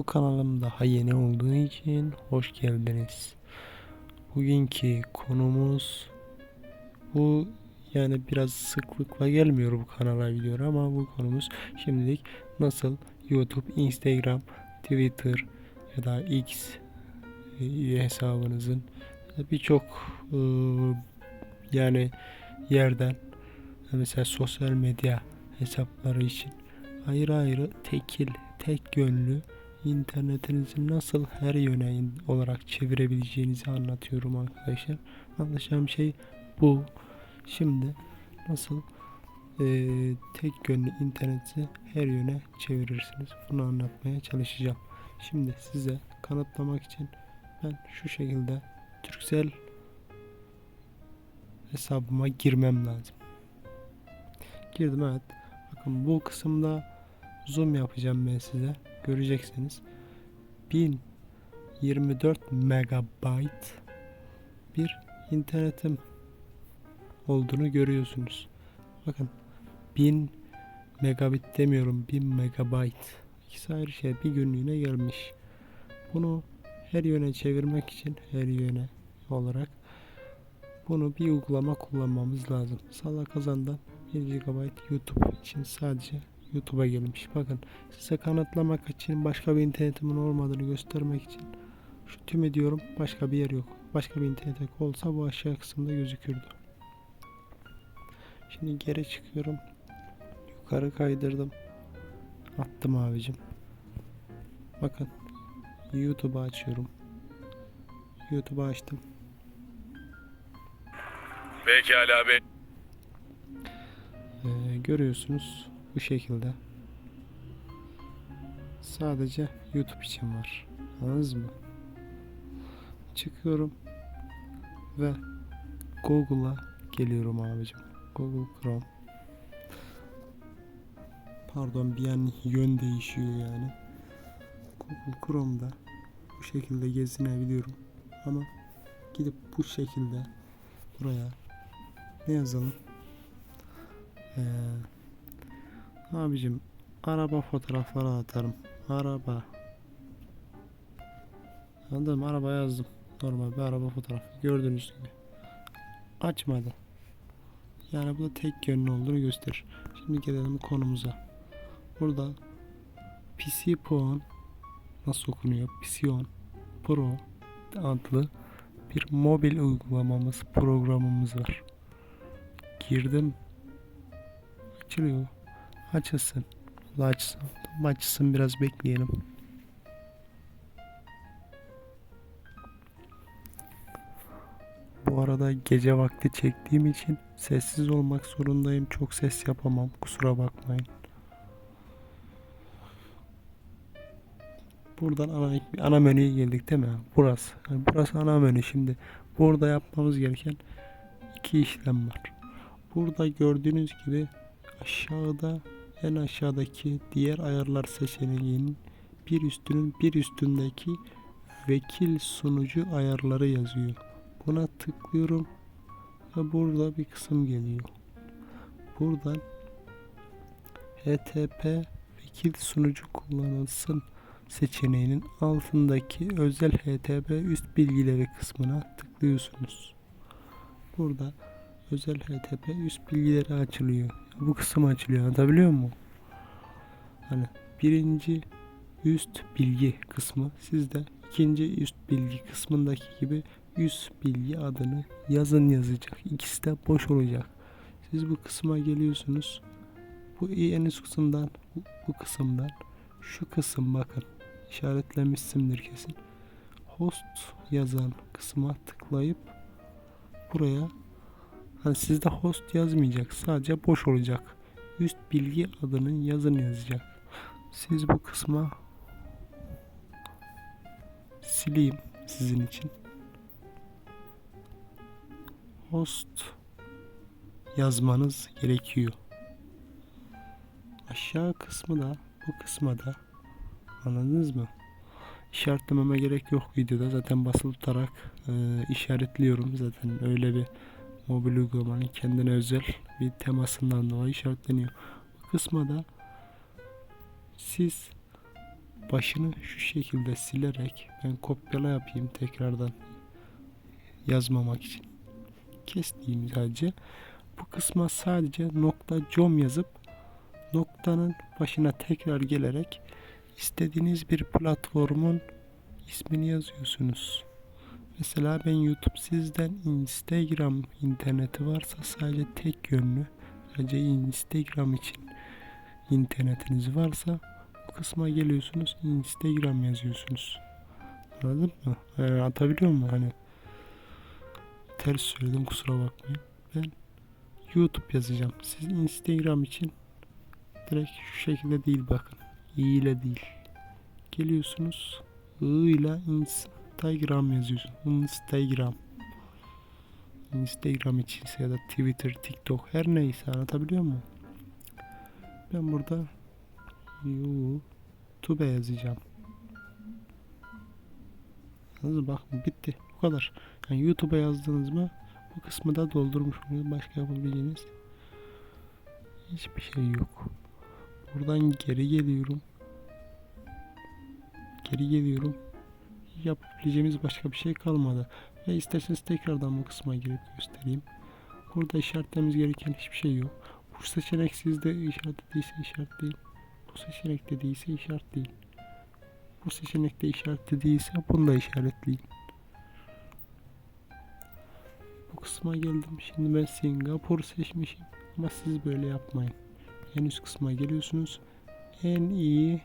Bu kanalım daha yeni olduğu için hoş geldiniz. Bugünkü konumuz bu yani biraz sıklıkla gelmiyor bu kanala video ama bu konumuz şimdilik nasıl YouTube, Instagram, Twitter ya da X e, hesabınızın birçok e, yani yerden mesela sosyal medya hesapları için ayrı ayrı tekil, tek yönlü internetinizi nasıl her yöne olarak çevirebileceğinizi anlatıyorum arkadaşlar. Anlaşacağım şey bu. Şimdi nasıl eee, tek yönlü interneti her yöne çevirirsiniz. Bunu anlatmaya çalışacağım. Şimdi size kanıtlamak için ben şu şekilde Turkcell hesabıma girmem lazım. Girdim evet. Bakın bu kısımda zoom yapacağım ben size. Göreceksiniz. 1024 megabayt bir internetim olduğunu görüyorsunuz. Bakın 1000 megabit demiyorum 1000 megabayt. İkisi ayrı şey bir günlüğüne gelmiş. Bunu her yöne çevirmek için her yöne olarak bunu bir uygulama kullanmamız lazım. Sala kazandan 1 GB YouTube için sadece YouTube'a gelmiş. Bakın size kanıtlamak için başka bir internetimin olmadığını göstermek için şu tümü diyorum başka bir yer yok. Başka bir internet olsa bu aşağı kısımda gözükürdü. Şimdi geri çıkıyorum. Yukarı kaydırdım. Attım abicim. Bakın YouTube'u açıyorum. YouTube'u açtım. Pekala abi. Ee, görüyorsunuz bu şekilde. Sadece YouTube için var. Anladınız mı? Çıkıyorum ve Google'a geliyorum abicim. Google Chrome. Pardon bir an yön değişiyor yani. Google Chrome'da bu şekilde gezinebiliyorum. Ama gidip bu şekilde buraya ne yazalım? Ee, abicim araba fotoğrafları atarım. Araba. Anladın mı? Araba yazdım. Normal bir araba fotoğrafı. Gördüğünüz gibi. Açmadı. Yani bu da tek yönlü olduğunu gösterir. Şimdi gelelim konumuza. Burada PC Phone nasıl okunuyor? Psion Pro adlı bir mobil uygulamamız, programımız var. Girdim açılıyor. Açılsın. Allah açsın. Açsın biraz bekleyelim. Bu arada gece vakti çektiğim için sessiz olmak zorundayım. Çok ses yapamam. Kusura bakmayın. Buradan ana, ana menüye geldik değil mi? Burası. Yani burası ana menü şimdi. Burada yapmamız gereken iki işlem var. Burada gördüğünüz gibi aşağıda en aşağıdaki diğer ayarlar seçeneğinin bir üstünün bir üstündeki vekil sunucu ayarları yazıyor. Buna tıklıyorum ve burada bir kısım geliyor. Buradan HTTP vekil sunucu kullanılsın seçeneğinin altındaki özel HTTP üst bilgileri kısmına tıklıyorsunuz. Burada özel HTTP üst bilgileri açılıyor. Bu kısım açılıyor. Anlatabiliyor muyum? Hani birinci üst bilgi kısmı sizde ikinci üst bilgi kısmındaki gibi üst bilgi adını yazın yazacak. İkisi de boş olacak. Siz bu kısma geliyorsunuz. Bu en üst kısımdan bu, bu kısımdan şu kısım bakın işaretlemişsindir kesin. Host yazan kısma tıklayıp buraya hani sizde host yazmayacak. Sadece boş olacak. Üst bilgi adının yazın yazacak. Siz bu kısma sileyim sizin için. Host yazmanız gerekiyor. Aşağı kısmı da bu kısma da anladınız mı? İşaretlememe gerek yok videoda zaten basılı tutarak e, işaretliyorum zaten öyle bir mobil uygulamanın kendine özel bir temasından dolayı işaretleniyor. Bu kısma da siz başını şu şekilde silerek ben kopyala yapayım tekrardan yazmamak için. Kestiğim sadece. Bu kısma sadece nokta com yazıp noktanın başına tekrar gelerek istediğiniz bir platformun ismini yazıyorsunuz. Mesela ben YouTube sizden Instagram interneti varsa sadece tek yönlü sadece Instagram için internetiniz varsa bu kısma geliyorsunuz Instagram yazıyorsunuz. Anladın mı? Yani atabiliyor muyum? Hani ters söyledim kusura bakmayın. Ben YouTube yazacağım. Siz Instagram için direkt şu şekilde değil bakın. İ ile değil. Geliyorsunuz I ile Instagram yazıyorsun. Instagram. Instagram içinse ya da Twitter, TikTok her neyse anlatabiliyor muyum? Ben burada YouTube yazacağım. Anladınız? Bakın bitti. Bu kadar. Yani YouTube'a yazdınız mı bu kısmı da doldurmuş oluyor. Başka yapabileceğiniz hiçbir şey yok. Buradan geri geliyorum. Geri geliyorum. Yapabileceğimiz başka bir şey kalmadı. Ve isterseniz tekrardan bu kısma girip göstereyim. Burada işaretlememiz gereken hiçbir şey yok. Bu seçenek sizde işaretliyse işaretleyin. Bu seçenekte değilse işaretleyin. Bu seçenekte işaretli değilse bunu da işaretleyin. Bu kısma geldim. Şimdi ben Singapur seçmişim. Ama siz böyle yapmayın. En üst kısma geliyorsunuz. En iyi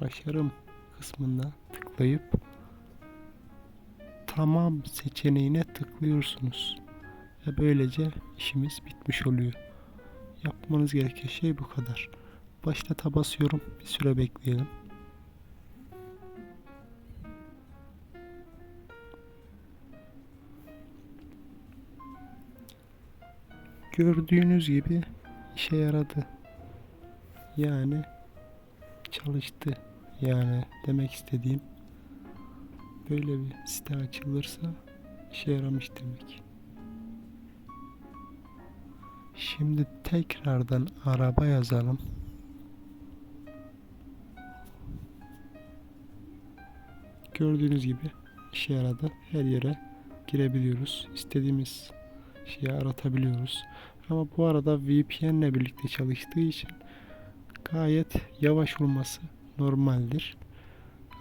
başarım kısmında tıklayıp tamam seçeneğine tıklıyorsunuz. Ve böylece işimiz bitmiş oluyor. Yapmanız gereken şey bu kadar. Başlata basıyorum. Bir süre bekleyelim. Gördüğünüz gibi işe yaradı. Yani çalıştı. Yani demek istediğim böyle bir site açılırsa işe yaramış demek. Şimdi tekrardan araba yazalım. Gördüğünüz gibi işe yaradı. Her yere girebiliyoruz. İstediğimiz şeyi aratabiliyoruz. Ama bu arada VPN ile birlikte çalıştığı için gayet yavaş olması normaldir.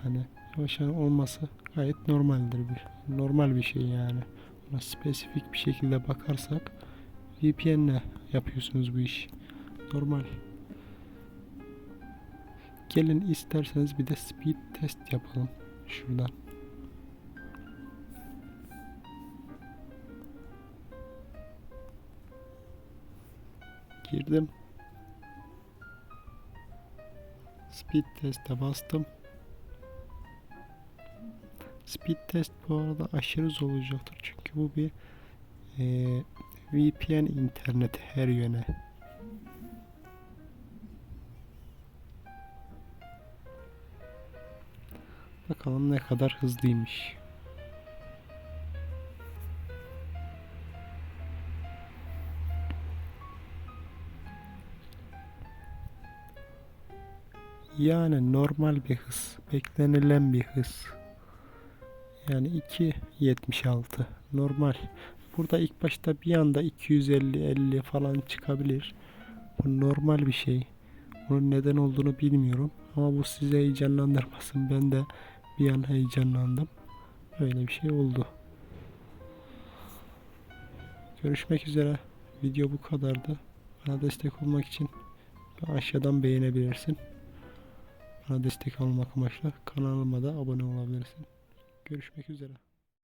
Hani yavaş olması gayet normaldir bir normal bir şey yani. Ona spesifik bir şekilde bakarsak VPN ile yapıyorsunuz bu iş. Normal. Gelin isterseniz bir de speed test yapalım şuradan. Girdim. Speed test'e bastım. Speed test bu arada aşırı zor olacaktır çünkü bu bir e, VPN internet her yöne. Bakalım ne kadar hızlıymış. Yani normal bir hız. Beklenilen bir hız. Yani 2.76 normal. Burada ilk başta bir anda 250-50 falan çıkabilir. Bu normal bir şey. Bunun neden olduğunu bilmiyorum. Ama bu size heyecanlandırmasın. Ben de bir an heyecanlandım. Böyle bir şey oldu. Görüşmek üzere. Video bu kadardı. Bana destek olmak için aşağıdan beğenebilirsin. Bana destek almak amaçlı kanalıma da abone olabilirsin. Görüşmek üzere.